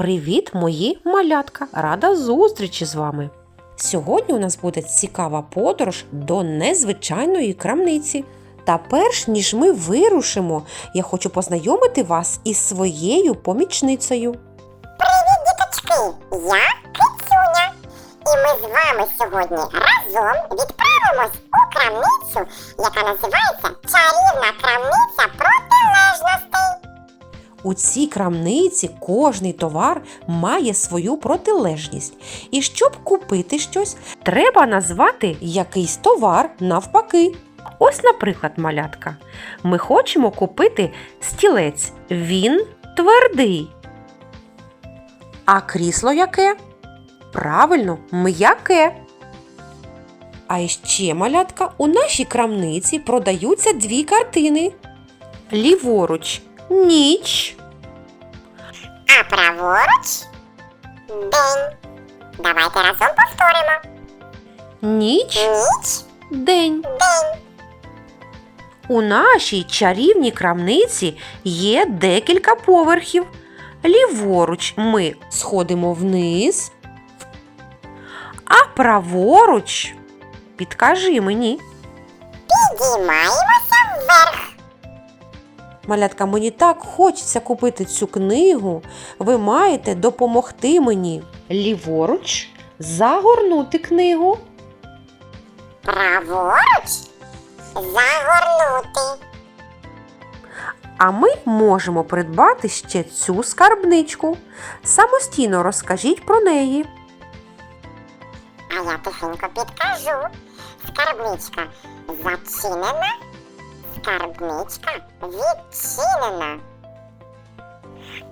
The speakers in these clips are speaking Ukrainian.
Привіт, мої малятка! Рада зустрічі з вами! Сьогодні у нас буде цікава подорож до незвичайної крамниці. Та перш ніж ми вирушимо, я хочу познайомити вас із своєю помічницею. Привіт, діточки! Я Кицюня. І ми з вами сьогодні разом відправимось у крамницю, яка називається Чарівна крамниця протилежностей. У цій крамниці кожний товар має свою протилежність. І щоб купити щось, треба назвати якийсь товар навпаки. Ось, наприклад, малятка. Ми хочемо купити стілець. Він твердий. А крісло яке? Правильно, м'яке. А ще, малятка, у нашій крамниці продаються дві картини. Ліворуч ніч, А праворуч день. Давайте разом повторимо. ніч, Ніч, день. день. У нашій чарівній крамниці є декілька поверхів. Ліворуч ми сходимо вниз, а праворуч, підкажи мені, Підіймаємося вверх. Малятка, мені так хочеться купити цю книгу. Ви маєте допомогти мені. Ліворуч загорнути книгу. Праворуч загорнути. А ми можемо придбати ще цю скарбничку. Самостійно розкажіть про неї. А я тихенько підкажу. Скарбничка зачинена, скарбничка відчинена.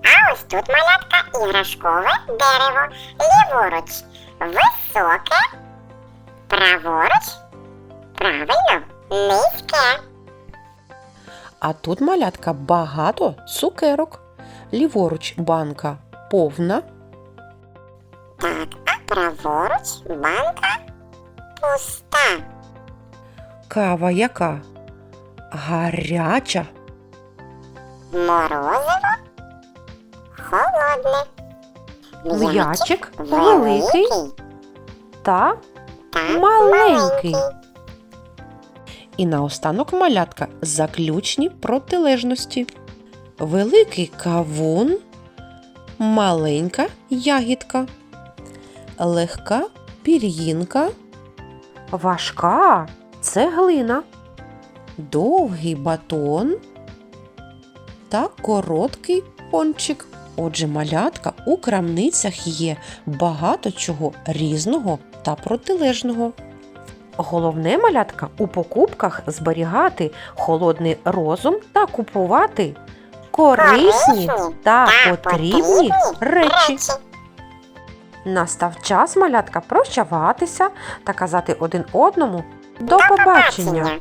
А ось тут малятка іграшкове дерево. Ліворуч високе, праворуч правильно низьке. А тут малятка багато цукерок. Ліворуч банка повна, Так, а праворуч банка пуста. кава яка гаряча, Морозиво. Холодне. М'ячик великий. та маленький. і наостанок малятка. Заключні протилежності. Великий кавун, маленька ягідка, легка пір'їнка, важка цеглина, довгий батон та короткий пончик. Отже, малятка у крамницях є багато чого різного та протилежного. Головне малятка у покупках зберігати холодний розум та купувати корисні та потрібні речі. Настав час малятка прощаватися та казати один одному до побачення.